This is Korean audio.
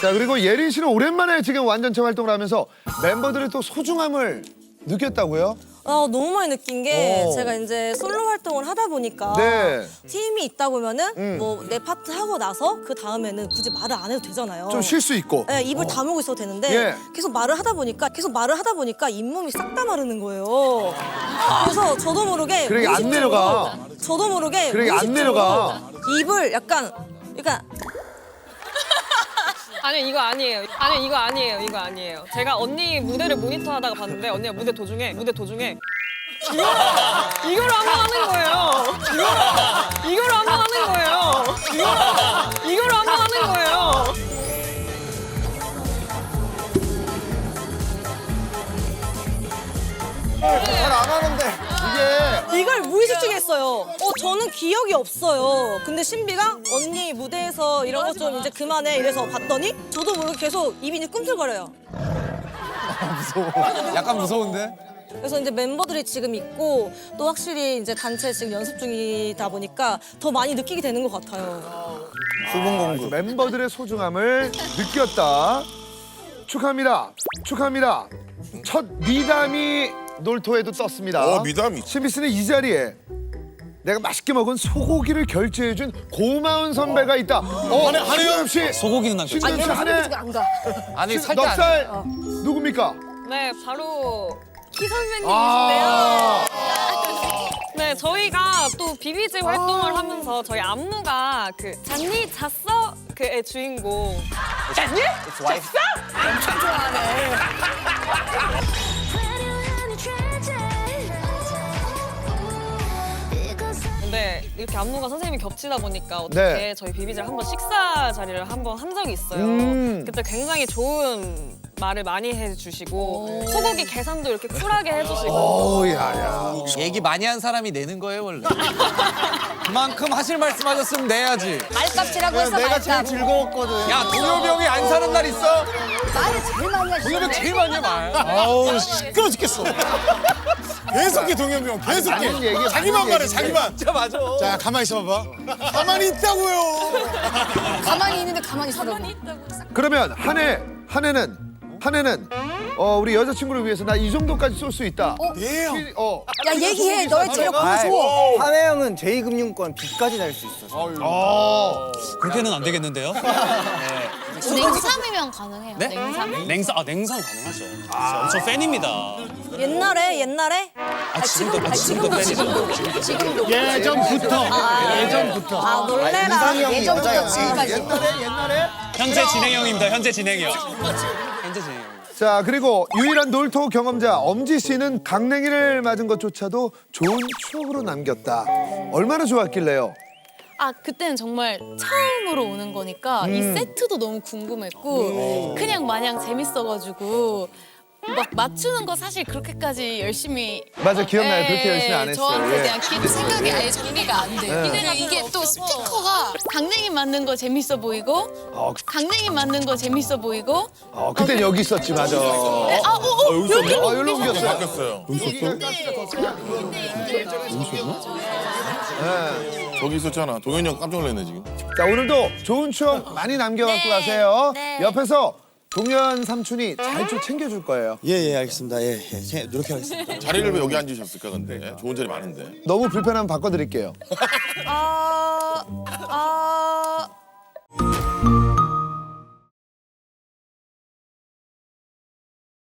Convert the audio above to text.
자 그리고 예린 씨는 오랜만에 지금 완전체 활동을 하면서 멤버들의 또 소중함을 느꼈다고요? 어, 너무 많이 느낀 게 어. 제가 이제 솔로 활동을 하다 보니까 네. 팀이 있다 보면은 음. 뭐 내 파트 하고 나서 그 다음에는 굳이 말을 안 해도 되잖아요. 좀 쉴 수 있고. 네, 입을 다물고 있어도 되는데 예. 계속 말을 하다 보니까 계속 말을 하다 보니까 잇몸이 싹 다 마르는 거예요. 그래서 저도 모르게 그러게 안 무의식적으로- 내려가. 저도 모르게 그러게 안 무의식적으로 내려가. 입을 약간 그러니까 아니 이거 아니에요. 아니 이거 아니에요. 이거 아니에요. 제가 언니 무대를 모니터하다가 봤는데 언니가 무대 도중에 무대 도중에 이거로 한 했어요. 어, 저는 기억이 없어요. 근데 신비가 언니 무대에서 이런 것 좀 이제 그만해 이래서 봤더니 저도 모르게 계속 입이 이제 꿈틀거려요. 약간 무서운데? 그래서 이제 멤버들이 지금 있고 또 확실히 이제 단체 지금 연습 중이다 보니까 더 많이 느끼게 되는 것 같아요. 수분공주 멤버들의 소중함을 느꼈다. 축하합니다. 축하합니다. 첫 미담이 놀토에도 떴습니다. 어, 미담이. 신비 씨는 이 자리에 내가 맛있게 먹은 소고기를 결제해준 고마운 선배가 있다. 어, 한해- 한해요? 신동엽 씨. 소고기는 난 신동엽 씨 한해 안 가. 아니 살때 안 넉살 누굽니까? 네 바로 키 선배님이신데요. 아, 네 저희가 또 비비지 활동을 하면서 저희 안무가 그 잔니 잤어 그의 주인공. 근데 이렇게 안무가 선생님이 겹치다 보니까 어떻게 네. 저희 비비지를 한번 식사 자리를 한번 한 적이 있어요. 음. 그때 굉장히 좋은 말을 많이 해주시고 소고기 계산도 이렇게 쿨하게 해주시고 어야야. 얘기 많이 한 사람이 내는 거예요 원래. 그만큼 하실 말씀 하셨으면 내야지. 말값이라고 해서 내가 말값. 제일 즐거웠거든. 야 형이 안 사는 날 있어? 말을 제일 많이 하시네. 형 제일 많이 해 말. 아우 시끄러 죽겠어. 계속해 동엽이 형 계속해. 맞는 얘기야, 자기만 맞는 말해. 자기만. 진짜 맞아. 자 가만히 있어봐. 가만히 있다고요. 가만히 있는데 가만히 있으라고. 그러면 한 해 한 해는 한 해는 어 우리 여자친구를 위해서 나 이 정도까지 쏠 수 있다. 예. 시- 어. 야 얘기해. 너의 체력 보여줘. 한혜영은 제2금융권 빚까지 낼 수 있어서 어. 그렇게는 안 되겠는데요? 냉삼이면 가능해요. 네? 냉삼? 냉삼 아 냉삼 가능하죠. 진짜 엄청 팬입니다. 옛날에 옛날에 아 지금도 지금도 팬이죠. 지금도. 예전부터. 아 놀래라. 예전부터 지금까지. 현재 진행형입니다. 현재 진행형. 현재 진행형. 자 그리고 유일한 놀토 경험자 엄지 씨는 강냉이를 맞은 것조차도 좋은 추억으로 남겼다. 얼마나 좋았길래요? 아 그때는 정말 처음으로 오는 거니까 이 세트도 너무 궁금했고 그냥 마냥 재밌어가지고 막 맞추는 거 사실 그렇게까지 열심히 맞아 기억나요. 예, 그렇게 열심히 안 했어요. 저한테 예. 대한 기, 생각이 아예 정리가 안 돼요. 근데 이게 또 스피커가 강냉이 맞는 거 재밌어 보이고 어, 그- 강냉이 맞는 거 재밌어 보이고 어 그땐 여기 있었지 맞아. 어, 아, 어, 어, 여기 어 여기로 옮겼어요. 바뀌었어요. 예. 저기 있었잖아. 동현이 형 깜짝 놀랐네 지금. 자 오늘도 좋은 추억 많이 남겨갖고 가세요. 옆에서 동현 삼촌이 잘 좀 챙겨줄 거예요. 예 예 알겠습니다 예, 예. 제- 노력하겠습니다 자리를 왜 여기 앉으셨을까 근데 좋은 자리 많은데. 너무 불편하면 바꿔드릴게요. 아, 아,